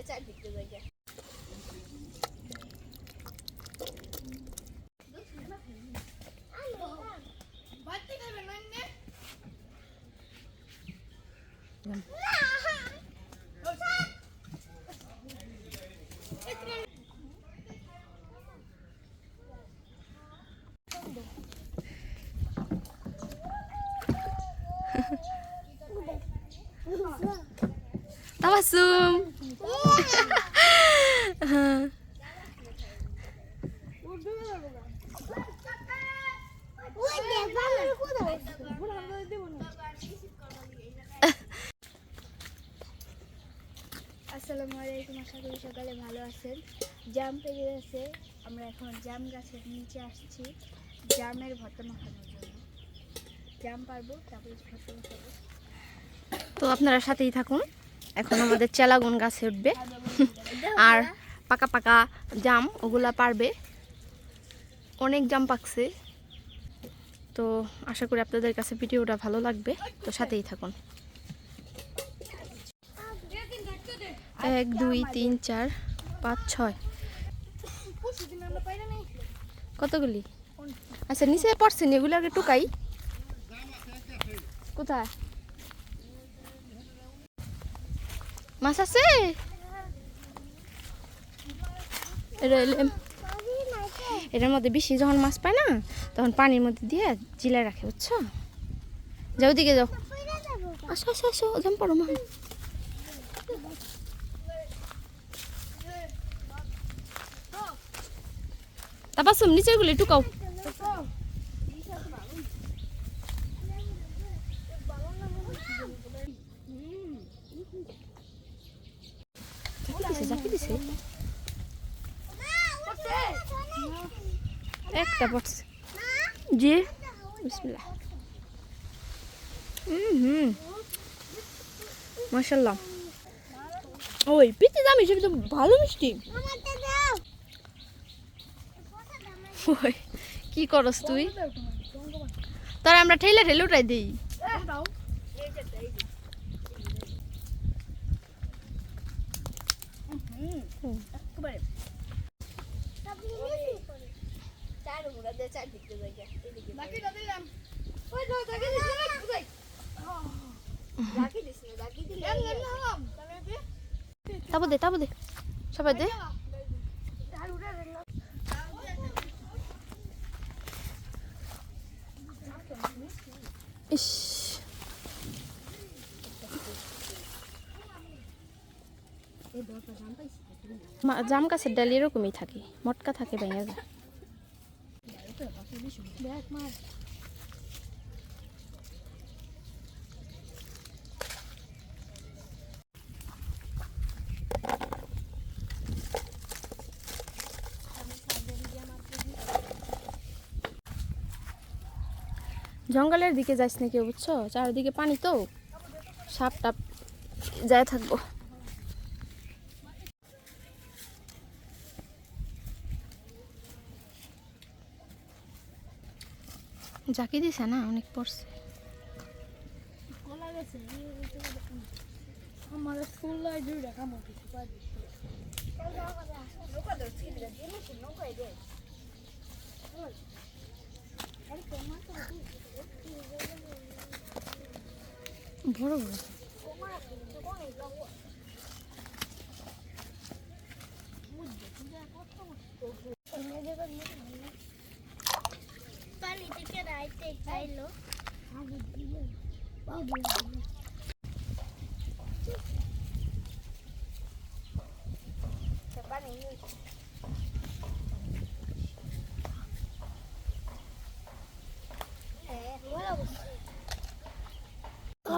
দিয়ে চারদিকে জায়গা তাবাসুম আসসালামু আলাইকুম আশা করি সকালে ভালো আছেন। জাম পেরে গেছে। আমরা এখন জাম গাছের নিচে আসছি। জামের ভর্তা মাখানোর জন্য। জাম পারব, তারপরে ভর্তা মাখাবো তো আপনারা সাথেই থাকুন। এখন আমাদের চেলাগুন গাছে উঠবে। আর পাকা পাকা জাম, ওগুলা পারবে। অনেক জাম পাকছে। তো আশা করি আপনাদের কাছে ভিডিওটা ভালো লাগবে। তো সাথেই থাকুন। এক, দুই, তিন, চার, পাঁচ, ছয়। কতগুলি? আচ্ছা নিচে পড়ছে নি, এগুলো আগে টুকাই। কোথায়? মাছ আছে? এটার মধ্যে বেশি যখন মাছ পায় না, তখন পানির মধ্যে দিয়ে জিলা রাখে, বুঝছ? যাও দিকে যাও। আসো আসো আসো যাম পড়ো, মা। তারপর সুম নিচে গুলি টুকাও একটা পড়ছে জি। বিসমিল্লাহ। হুম হুম মাশাল্লাহ ওই পিতে দামি সেটা তো ভালো মিষ্টি। ওই কি করস তুই? তার আমরা ঠেলে ঠেলে উঠাই দিই। তাবো দে তাবো দে সবাই দে। ইস। জাম গাছের ডাল থাকে মটকা থাকে ভেঙে যায়। জঙ্গলের দিকে যাইস না কেউ বুঝছ? চারিদিকে পানি তো। সাপ টাপ যায় থাকব। জাকি দিছে না? অনেক পড়ছে। বড় বড়। পানি থেকে রাইতে চাইলো।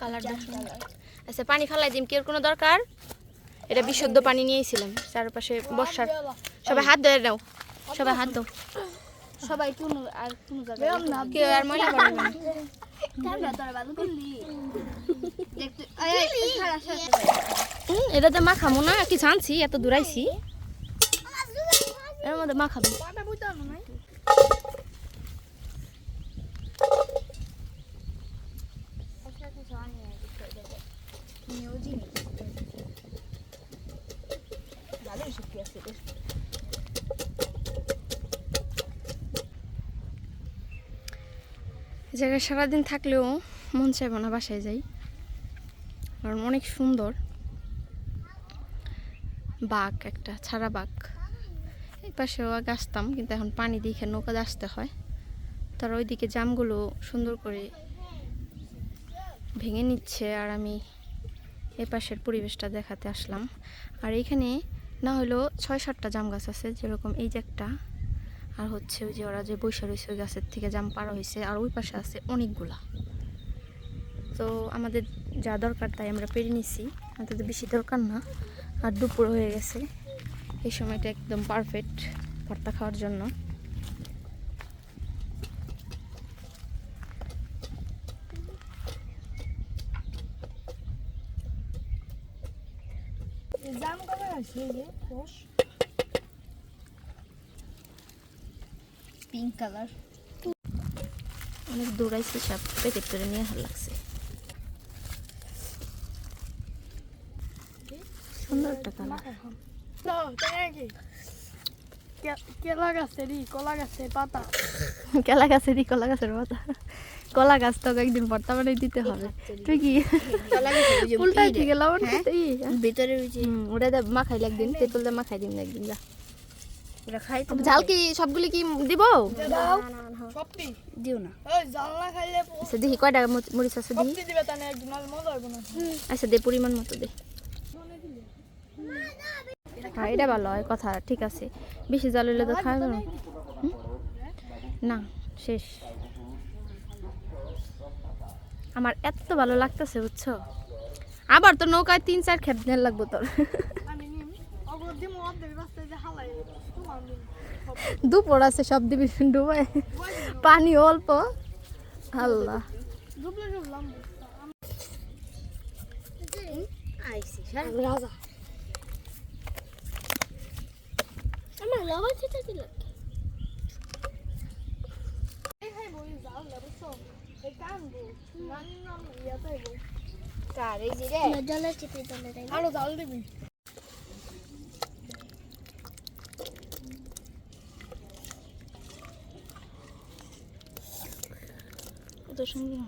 কালার আচ্ছা পানি ফালাই দিম কেউ কোনো দরকার? এটা বিশুদ্ধ পানি নিয়েছিলাম চারপাশে বর্ষার। সবাই হাত ধরে নাও সবাই হাত দাও সবাই কোনো আর কোনো জায়গায় কেউ আর ময়লা করবে না। ক্যামেরা তোরা ভালো করলি। দেখতে এই, এই, সারা, সারা, হুম, এটা তো মাখামো না কি জানছি এত দূরাইছি এর মধ্যে মাখাবো সারা। বুঝতে পারো নাই? একটা কিছু আনি নাই, দেখতে হবে, দেখো। নিউজই নেই। ভালোই শক্তি আছে বেশ। এই জায়গায় সারাদিন থাকলেও মন চাইব না বাসায় যাই। কারণ অনেক সুন্দর। বাঘ একটা, ছাড়া বাঘ। এই পাশেও আগে আসতাম, কিন্তু এখন পানি দেখে নৌকা দিয়ে আসতে হয়। তার ওইদিকে জামগুলো সুন্দর করে ভেঙে নিচ্ছে আর আমি এ পাশের পরিবেশটা দেখাতে আসলাম। আর এখানে না হলেও ছয় সাতটা জাম গাছ আছে, যেরকম এই যে একটা। আর হচ্ছে ওই যে ওরা যে বৈশা রয়েছে ওই গাছের থেকে জাম পাড়া হয়েছে আর ওই পাশে আছে অনেকগুলা। তো আমাদের যা দরকার তাই আমরা পেরে নিছি। আমাদের তো বেশি দরকার না। আর দুপুর হয়ে গেছে। এই সময়টা একদম পারফেক্ট ভর্তা খাওয়ার জন্য। জাম কালার আছে এই যে রস পিঙ্ক কালার। অনেক দৌড়াইছে সব প্যাকেট করে নিয়ে ভালো লাগছে। সুন্দর একটা কালার। কেলা গাছেরই কলা গাছের পাতা। কেলা গাছেরই কলা গাছের পাতা। কলা গাছ তো একদিন ভর্তা বানাই দিতে হবে। তুই কি? উল্টাই গেলাম? ভিতরে ওটা মাখাইলে একদিন তেঁতুল দিয়ে মাখাই দিন একদিন যা। ঝাল কি সবগুলি কি দিব? দাও। সবটি? দিও না। আচ্ছা দেখি কয়টা মরিচ- আছে দেখি। সবটি দিবে তাহলে একদিন আর মজা হবে না। আচ্ছা দে পরিমাণ মতো দে। হ্যাঁ এটা ভালো হয় কথা ঠিক আছে। বেশি জাল হইলে তো খাওয়া না। না শেষ। আমার এত ভালো লাগতেছে বুঝছ? আবার তো নৌকায় তিন চার খেপ লাগবো তোর। দুপুর আছে সব দিবি ডুবাই। পানি অল্প। আল্লাহ। আইসি রাজা। আমার লাভা চিতা দিল এই হাই বই যাও লাবছো এই কানবো নানি নাম ইয়াতে গো কার এই যে রে জলে চিতে জলে রে আরও জাল দিবি কত সুন্দর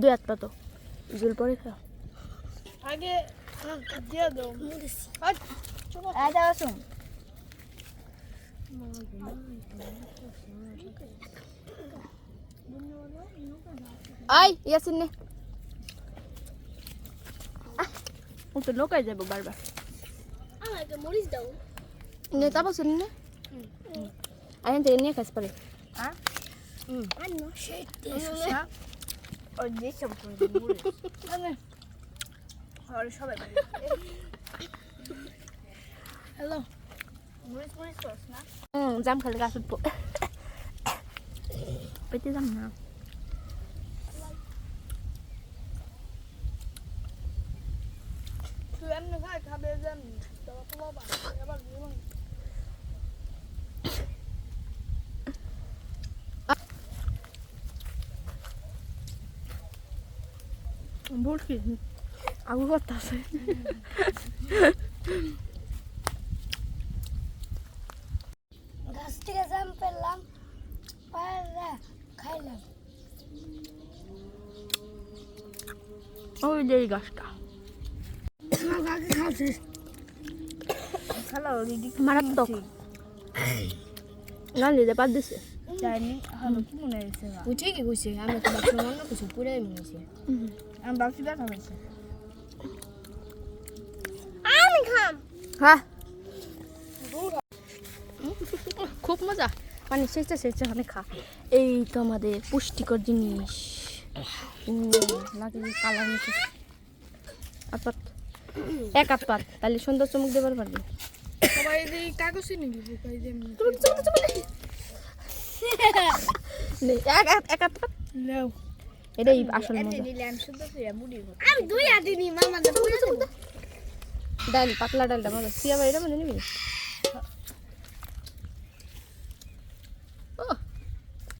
দু একটা তো। জল পরে খা। আগে দিয়ে দাও। আচ্ছা আসুন। আই ইয়াসিন নে ও তো নৌকায় যাব বারবার। আমাকে মরিচ দাও নে তারপর শুনি নে। আইন থেকে নিয়ে খাস পারে। হ্যাঁ? হ্যালো। মরিচ মরিচ করছ না হুম জাম খালি গাছ উঠবো পেতে যাম না তুই এমনি খাই খাবে যেন তারপর তো বাবা এবার জীবন বলছি আগু কথা আছে গাছ থেকে জাম পেলাম। পায়রা খাইলাম। ওই যে এই গাছটা। আগে খাচ্ছিস খালো রেডি মারাত্মক গান দিতে পার দিছে। জানি হলো কি মনে হয়েছে ও ঠিকই কইছে আমি তো বাচ্চা কিছু পুরাই মনে হয়েছে। আমি ভাবছি ব্যথা হয়েছে। হ্যাঁ। খুব মজা। মানে সেচে সেচে অনেক খা। এই তো আমাদের পুষ্টিকর জিনিস। লাগে কালার মিশে আপাত এক আপাত তাহলে সুন্দর চমক দেবার পারবে। সবাই এই কাগজে নিবি বুকাই দে নে, এক এক- এক আপাত নাও। এটাই আসল মজা। আমি সুন্দর করে মুড়ি দুই হাতে নি মামা ডাল পাতলা ডালটা মজা সিয়া ভাই এটা মজা নিবি ও, আহ